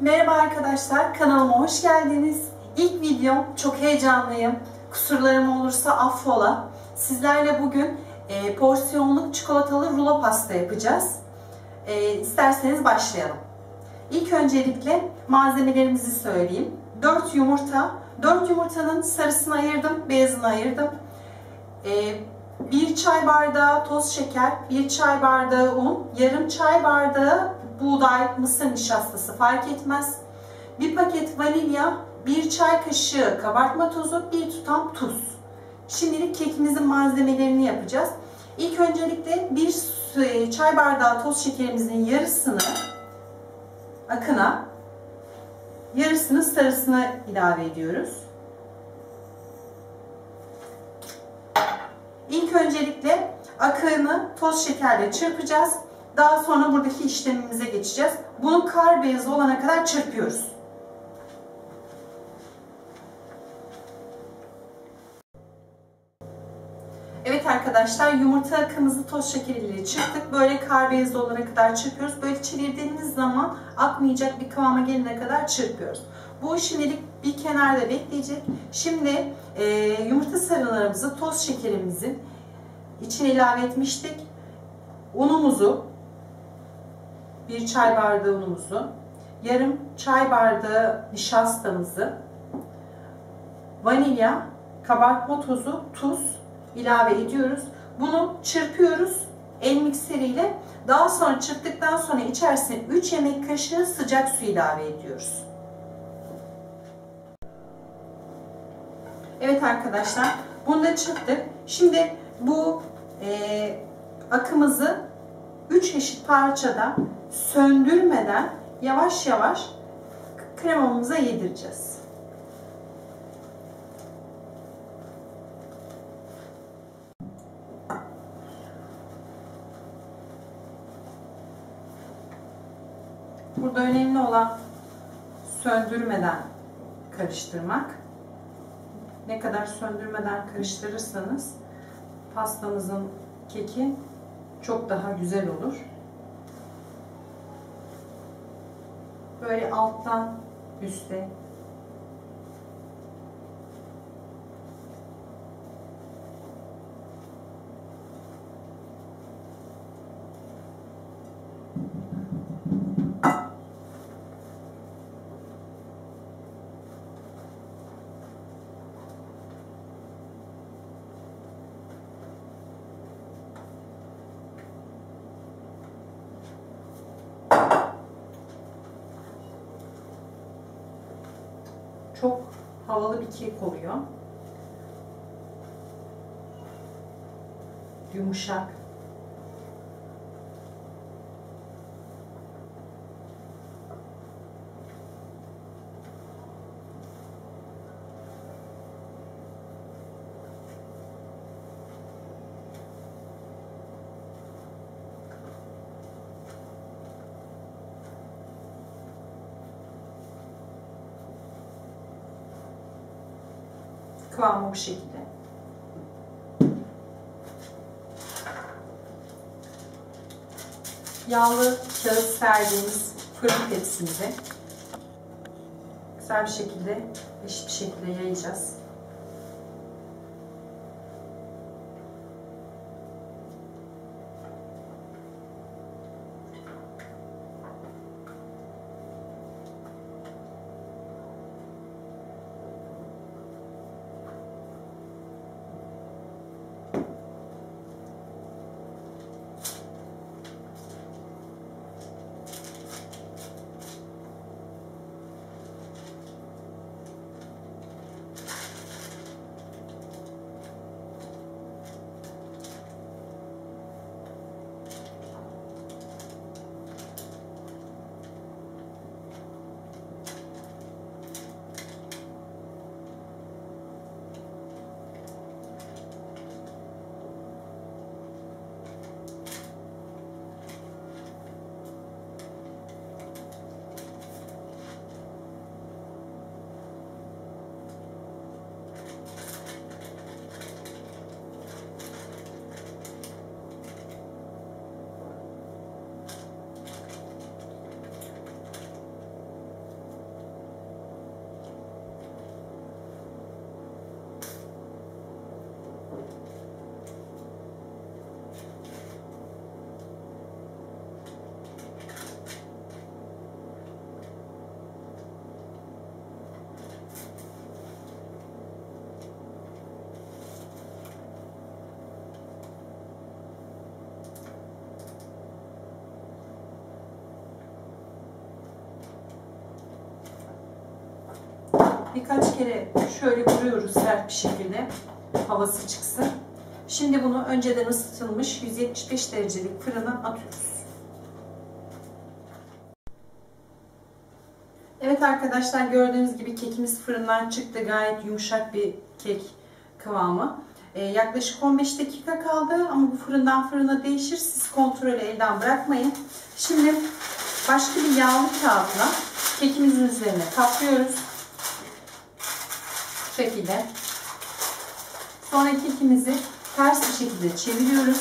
Merhaba arkadaşlar, kanalıma hoş geldiniz. İlk videom, çok heyecanlıyım. Kusurlarım olursa affola. Sizlerle bugün e, porsiyonluk çikolatalı rulo pasta yapacağız. E, isterseniz başlayalım. İlk öncelikle malzemelerimizi söyleyeyim. 4 yumurta, 4 yumurtanın sarısını ayırdım, beyazını ayırdım. E, 1 çay bardağı toz şeker, 1 çay bardağı un, yarım çay bardağı buğday, mısır nişastası fark etmez. Bir paket vanilya, bir çay kaşığı kabartma tozu, bir tutam tuz. Şimdilik kekimizin malzemelerini yapacağız. İlk öncelikle bir çay bardağı toz şekerimizin yarısını akına, yarısını sarısına ilave ediyoruz. İlk öncelikle akını toz şekerle çırpacağız. Daha sonra buradaki işlemimize geçeceğiz. Bunu kar beyazı olana kadar çırpıyoruz. Evet arkadaşlar yumurta akımızı toz şekeriyle çırptık. Böyle kar beyazı olana kadar çırpıyoruz. Böyle çevirdiğimiz zaman akmayacak bir kıvama gelene kadar çırpıyoruz. Bu şimdilik bir kenarda bekleyecek. Şimdi e, yumurta sarılarımızı toz şekerimizin içine ilave etmiştik. Unumuzu bir çay bardağı unumuzu, yarım çay bardağı nişastamızı, vanilya, kabartma tozu, tuz ilave ediyoruz. Bunu çırpıyoruz el mikseriyle. Daha sonra çırptıktan sonra içerisine 3 yemek kaşığı sıcak su ilave ediyoruz. Evet arkadaşlar bunu da çırptık. Şimdi bu e, akımızı 3 eşit parçada söndürmeden yavaş yavaş kremamıza yedireceğiz. Burada önemli olan söndürmeden karıştırmak. Ne kadar söndürmeden karıştırırsanız pastamızın keki çok daha güzel olur. böyle alttan üste Çok havalı bir kek oluyor. Yumuşak. Kıvamı bu şekilde. Yağlı kağıt serdiğimiz fırın tepsimize güzel bir şekilde eşit bir şekilde yayacağız. Birkaç kere şöyle vuruyoruz sert bir şekilde havası çıksın. Şimdi bunu önceden ısıtılmış 175 derecelik fırına atıyoruz. Evet arkadaşlar gördüğünüz gibi kekimiz fırından çıktı. Gayet yumuşak bir kek kıvamı. Ee, yaklaşık 15 dakika kaldı ama bu fırından fırına değişir. Siz kontrolü elden bırakmayın. Şimdi başka bir yağlı kağıtla kekimizin üzerine kaplıyoruz. Bu şekilde. Sonra kekimizi ters bir şekilde çeviriyoruz.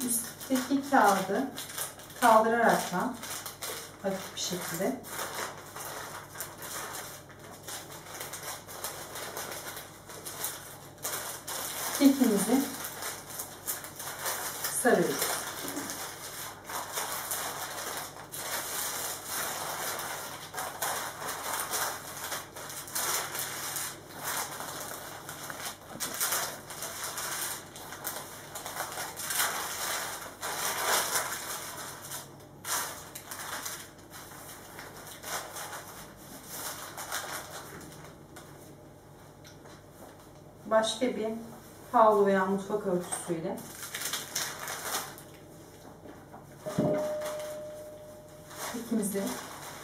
Üstteki kağıdı kaldıraraktan hafif bir şekilde kekimizi sarıyoruz. Başka bir havlu veya mutfak örtüsüyle ikimizi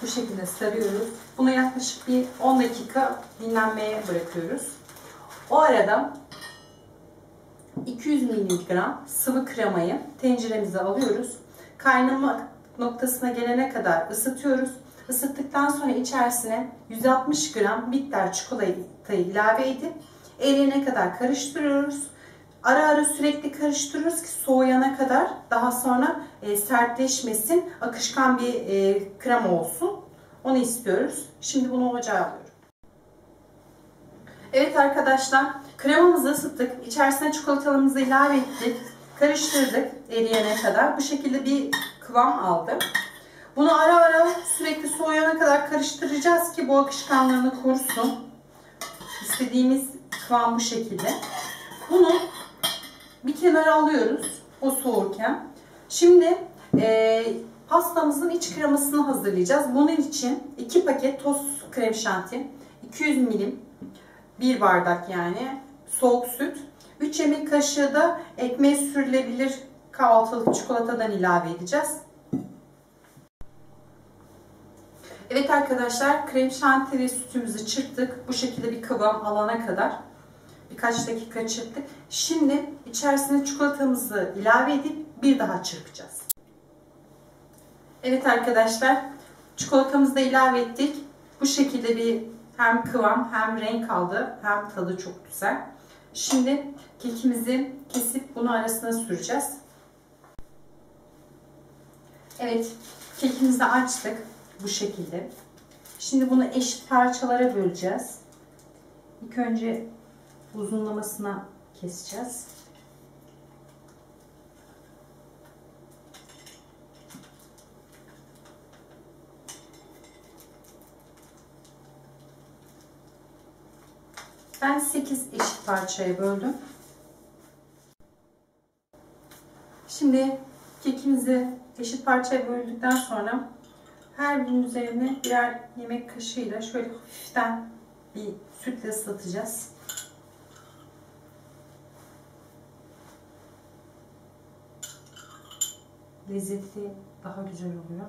bu şekilde sarıyoruz. Bunu yaklaşık bir 10 dakika dinlenmeye bırakıyoruz. O arada 200 mg sıvı kremayı tenceremize alıyoruz. Kaynama noktasına gelene kadar ısıtıyoruz. Isıttıktan sonra içerisine 160 gram bitter çikolatayı ilave edip eriyene kadar karıştırıyoruz. Ara ara sürekli karıştırıyoruz ki soğuyana kadar daha sonra e, sertleşmesin, akışkan bir e, krema olsun. Onu istiyoruz. Şimdi bunu ocağa alıyorum. Evet arkadaşlar, kremamızı ısıttık. İçerisine çikolatalımızı ilave ettik. Karıştırdık eriyene kadar. Bu şekilde bir kıvam aldı. Bunu ara ara sürekli soğuyana kadar karıştıracağız ki bu akışkanlığını korusun. İstediğimiz kıvam bu şekilde. Bunu bir kenara alıyoruz o soğurken. Şimdi e, pastamızın iç kremasını hazırlayacağız. Bunun için 2 paket toz krem şanti, 200 milim, 1 bardak yani soğuk süt, 3 yemek kaşığı da ekmeğe sürülebilir kahvaltılık çikolatadan ilave edeceğiz. Evet arkadaşlar krem şanti ve sütümüzü çırptık. Bu şekilde bir kıvam alana kadar birkaç dakika çırptık. Şimdi içerisine çikolatamızı ilave edip bir daha çırpacağız. Evet arkadaşlar çikolatamızı da ilave ettik. Bu şekilde bir hem kıvam hem renk aldı hem tadı çok güzel. Şimdi kekimizi kesip bunu arasına süreceğiz. Evet kekimizi açtık bu şekilde. Şimdi bunu eşit parçalara böleceğiz. İlk önce uzunlamasına keseceğiz. Ben 8 eşit parçaya böldüm. Şimdi kekimizi eşit parçaya böldükten sonra her birinin üzerine birer yemek kaşığıyla şöyle hafiften bir sütle ıslatacağız. Lezzetli daha güzel oluyor.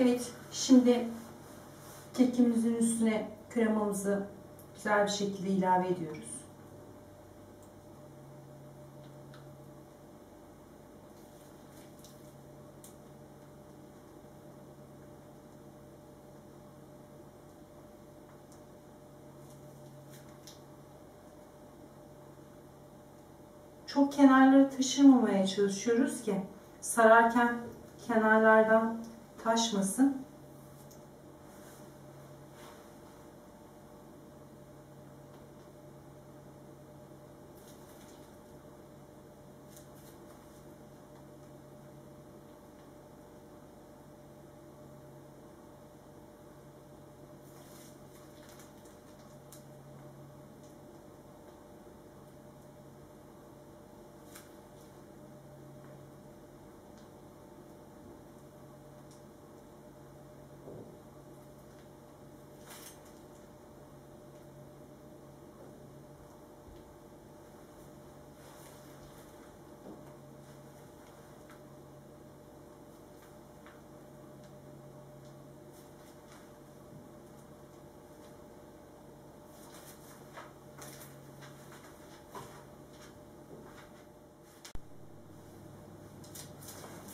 Evet şimdi kekimizin üstüne kremamızı güzel bir şekilde ilave ediyoruz. çok kenarları taşırmamaya çalışıyoruz ki sararken kenarlardan taşmasın.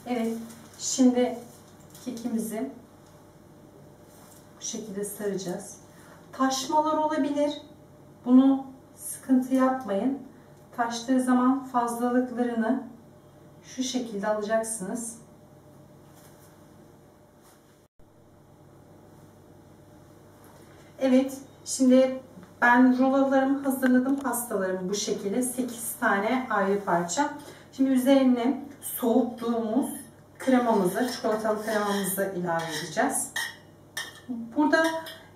Evet, şimdi kekimizi bu şekilde saracağız. Taşmalar olabilir. Bunu sıkıntı yapmayın. Taştığı zaman fazlalıklarını şu şekilde alacaksınız. Evet, şimdi ben rulolarımı hazırladım. Pastalarımı bu şekilde 8 tane ayrı parça. Şimdi üzerine soğuttuğumuz kremamızı, çikolatalı kremamızı ilave edeceğiz. Burada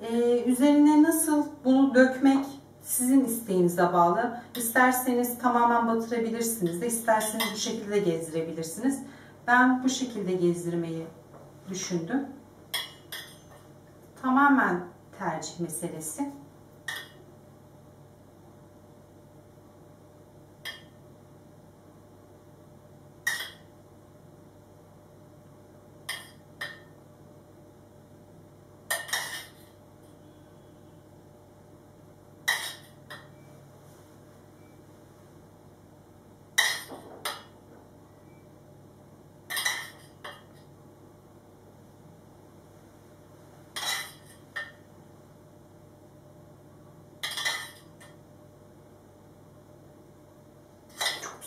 e, üzerine nasıl bunu dökmek sizin isteğinize bağlı. İsterseniz tamamen batırabilirsiniz de isterseniz bu şekilde gezdirebilirsiniz. Ben bu şekilde gezdirmeyi düşündüm. Tamamen tercih meselesi.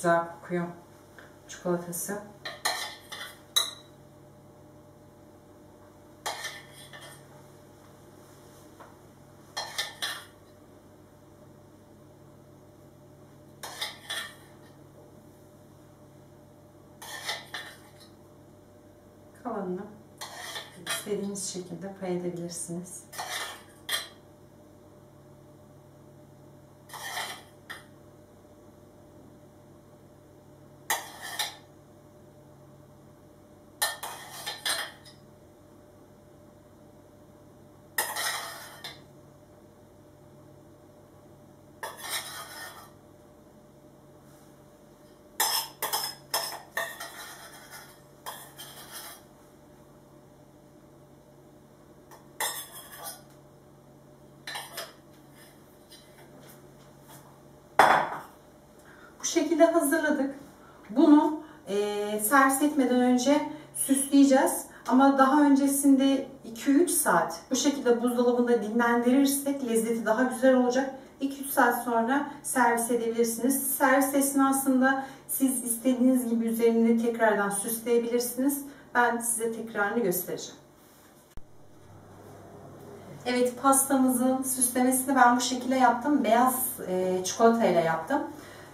Güzel kokuyor çikolatası. Kalanını istediğiniz şekilde pay edebilirsiniz. Şekilde hazırladık. Bunu e, servis etmeden önce süsleyeceğiz. Ama daha öncesinde 2-3 saat bu şekilde buzdolabında dinlendirirsek lezzeti daha güzel olacak. 2-3 saat sonra servis edebilirsiniz. Servis esnasında siz istediğiniz gibi üzerinde tekrardan süsleyebilirsiniz. Ben size tekrarını göstereceğim. Evet pastamızın süslemesini ben bu şekilde yaptım. Beyaz e, çikolata ile yaptım.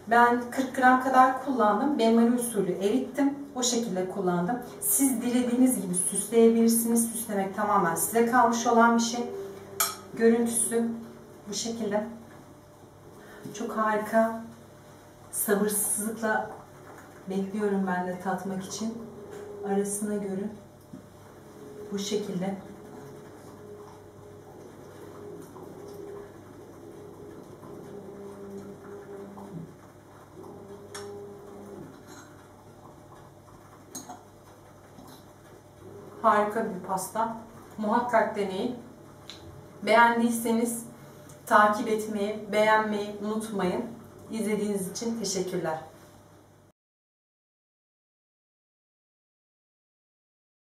Ben 40 gram kadar kullandım. Benmari usulü erittim. O şekilde kullandım. Siz dilediğiniz gibi süsleyebilirsiniz. Süslemek tamamen size kalmış olan bir şey. Görüntüsü bu şekilde. Çok harika. Sabırsızlıkla bekliyorum ben de tatmak için. Arasına görün. Bu şekilde. Harika bir pasta. Muhakkak deneyin. Beğendiyseniz takip etmeyi, beğenmeyi unutmayın. İzlediğiniz için teşekkürler.